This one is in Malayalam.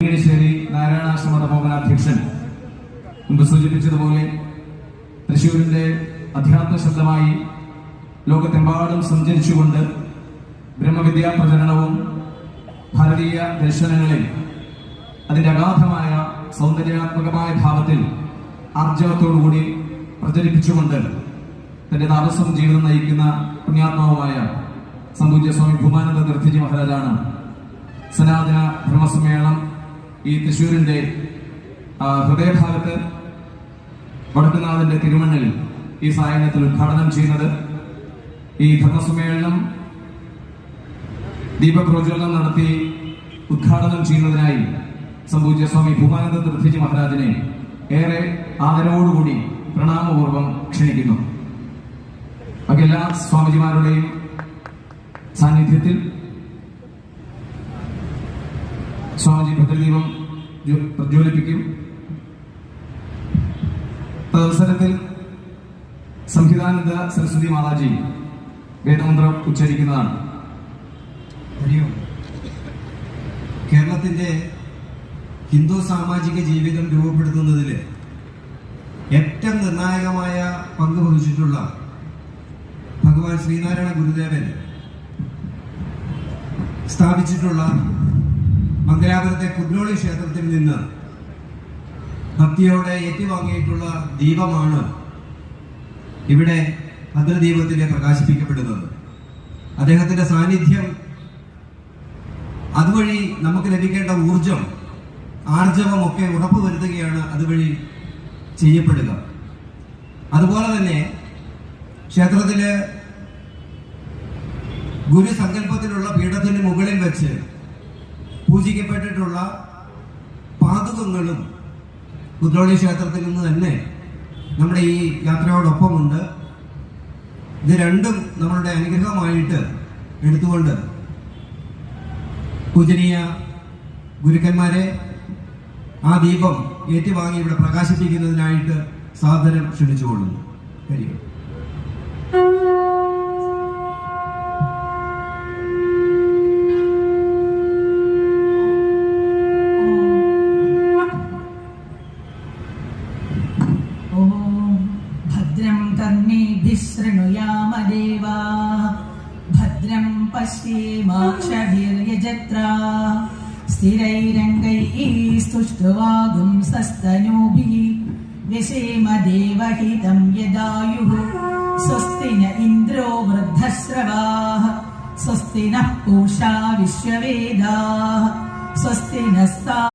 ശ്രീ നാരായണാശ്രമ തപോവനാധ്യക്ഷൻ മുമ്പ് സൂചിപ്പിച്ചതുപോലെ തൃശൂരിന്റെ അധ്യാത്മ ശബ്ദമായി ലോകത്തെമ്പാടും സഞ്ചരിച്ചുകൊണ്ട് ബ്രഹ്മവിദ്യാ പ്രചരണവും ഭാരതീയ ദർശനങ്ങളിൽ അതിന്റെ അഗാധമായ സൗന്ദര്യാത്മകമായ ഭാവത്തിൽ ആർജവത്തോടുകൂടി പ്രചരിപ്പിച്ചുകൊണ്ട് തന്റെ താമസം ജീവിതം നയിക്കുന്ന പുണ്യാത്മാവുമായ സംപൂജ്യ സ്വാമി ഭൂമാനന്ദ തീർത്ഥജി മഹാരാജാണ്. സനാതന ബ്രഹ്മസമ്മേളനം ഈ തൃശ്ശൂരിന്റെ ആ, ഹൃദയഭാഗത്ത് വടക്കുനാഥന്റെ തിരുമണ്ണിൽ ഈ സായനത്തിൽ ഉദ്ഘാടനം ചെയ്യുന്നത് ഈ ധർമ്മസമ്മേളനം ദീപപ്രോജ്വലനം നടത്തി ഉദ്ഘാടനം ചെയ്യുന്നതിനായി സംഭവിച്ച സ്വാമി ഭൂമാനന്ദ തീർത്ഥജി മഹാരാജിനെ ഏറെ ആദരവോടുകൂടി പ്രണാമപൂർവം ക്ഷണിക്കുന്നു. എല്ലാ സ്വാമിജിമാരുടെയും സാന്നിധ്യത്തിൽ സ്വാമിജി ഭദ്രദീപം ജ്വ- പ്രജ്വലിപ്പിക്കും. തദവസരത്തിൽ സംഹിതാനന്ദ സരസ്വതി മാതാജി വേദമന്ത്രം ഉച്ചരിക്കുന്നതാണ്. കേരളത്തിന്റെ ഹിന്ദു സാമാജിക ജീവിതം രൂപപ്പെടുത്തുന്നതിൽ ഏറ്റവും നിർണായകമായ പങ്ക് വഹിച്ചിട്ടുള്ള ഭഗവാൻ ശ്രീനാരായണ ഗുരുദേവൻ സ്ഥാപിച്ചിട്ടുള്ള മംഗലാപുരത്തെ കുഡ്നോളി ക്ഷേത്രത്തിൽ നിന്ന് ഭക്തിയോടെ ഏറ്റുവാങ്ങിയിട്ടുള്ള ദീപമാണ് ഇവിടെ ഭദ്രദീപത്തിൽ പ്രകാശിപ്പിക്കപ്പെടുന്നത്. അദ്ദേഹത്തിന്റെ സാന്നിധ്യം അതുവഴി നമുക്ക് ലഭിക്കേണ്ട ഊർജം ആർജവം ഒക്കെ ഉറപ്പുവരുത്തുകയാണ് അതുവഴി ചെയ്യപ്പെടുക. അതുപോലെ തന്നെ ക്ഷേത്രത്തിൽ ഗുരുസങ്കല്പത്തിലുള്ള പീഠത്തിന് മുകളിൽ വെച്ച് പൂജിക്കപ്പെട്ടിട്ടുള്ള പാതകങ്ങളും കുദ്രോളി ക്ഷേത്രത്തിൽ നിന്ന് തന്നെ നമ്മുടെ ഈ യാത്രയോടൊപ്പമുണ്ട്. ഇത് രണ്ടും നമ്മളുടെ അനുഗ്രഹമായിട്ട് എടുത്തുകൊണ്ട് പൂജനീയ ഗുരുക്കന്മാരെ ആ ദീപം ഏറ്റുവാങ്ങി ഇവിടെ പ്രകാശിപ്പിക്കുന്നതിനായിട്ട് സാധനം ക്ഷണിച്ചുകൊള്ളുന്നു. ഹരി कर्णेभिः शृणुयाम देवा भद्रं पश्येमाक्षभिर्यजत्रा स्थिरैरङ्गैः स्तुष्टुवागुंसस्तनूभिः व्यसेम देवहितं यदायुः। स्वस्ति न इन्द्रो वृद्धश्रवाः। स्वस्ति नः पूषा विश्ववेदाः। स्वस्ति नस्ता